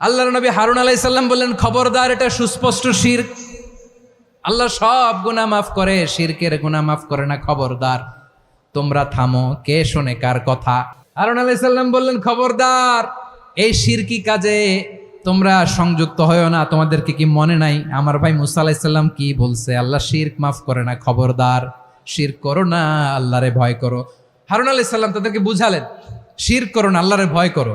আল্লাহর নবী হারুন আলাইসাল্লাম বললেন, খবরদার, এটা সুস্পষ্ট শির আল্লাহ সব গুনাহ মাফ করে, শিরকের গুনাহ মাফ করে না, খবরদার। তোমরা থামো, কে শোনে, কার কথা? হারুন আলাইসাল্লাম বললেন, খবরদার, এই শিরকি কাজে তোমরা সংযুক্ত হয়েও না, তোমাদেরকে কি মনে নাই? আমার ভাই মুসা আলাইসাল্লাম কি বলছে? আল্লাহ শিরক মাফ করে না, খবরদার। শির করো না, আল্লাহরে ভয় করো। হারুন আলাইসাল্লাম তাদেরকে বুঝালেন শির করো না, আল্লাহরে ভয় করো।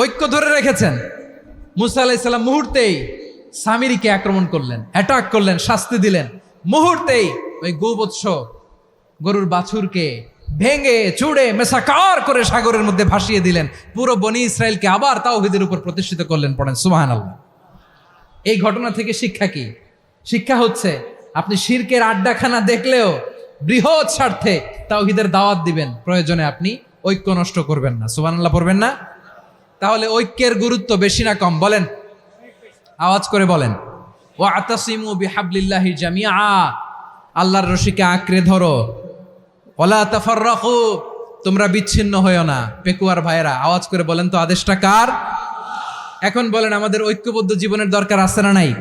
ঐক্য ধরে রেখেছেন। মুসা আলাইসাল্লাম মুহূর্তেই সামিরিকে আক্রমণ করলেন অ্যাটাক করলেন, শাস্তি দিলেন। মুহূর্তেই ওই গোবৎস গরুর বাছুরকে ভেঙে চুড়ে মেসাকার করে সাগরের মধ্যে ভাসিয়ে দিলেন। পুরো বনি ইসরায়েলকে আবার তাওহিদের উপর প্রতিষ্ঠিত করলেন পড়েন। সুমাহান আল্লাহ এই ঘটনা থেকে শিক্ষা কি? শিক্ষা হচ্ছে, আপনি শিরকের আড্ডাখানা দেখলেও বৃহৎ স্বার্থে তাওহিদের দাওয়াত দিবেন। প্রয়োজনে আপনি ঐক্য নষ্ট করবেন না। সুবান আল্লাহ পড়বেন না? তাহলে ঐক্যের গুরুত্ব বেশি না কম, বলেন। আওয়াজ করে বলেন। ও আতাসিমু বিহাবলিল্লাহি জামিয়া আল্লাহর রশিকে আঁকড়ে ধরো। ওলা তাফাররাকু। তোমরা বিচ্ছিন্ন হয়েও না, পেকুয়ার ভাইয়েরা। আওয়াজ করে বলেন তো, আদেশটা কার? এখন বলেন, আমাদের ঐক্যবদ্ধ জীবনের দরকার আছে না নাই?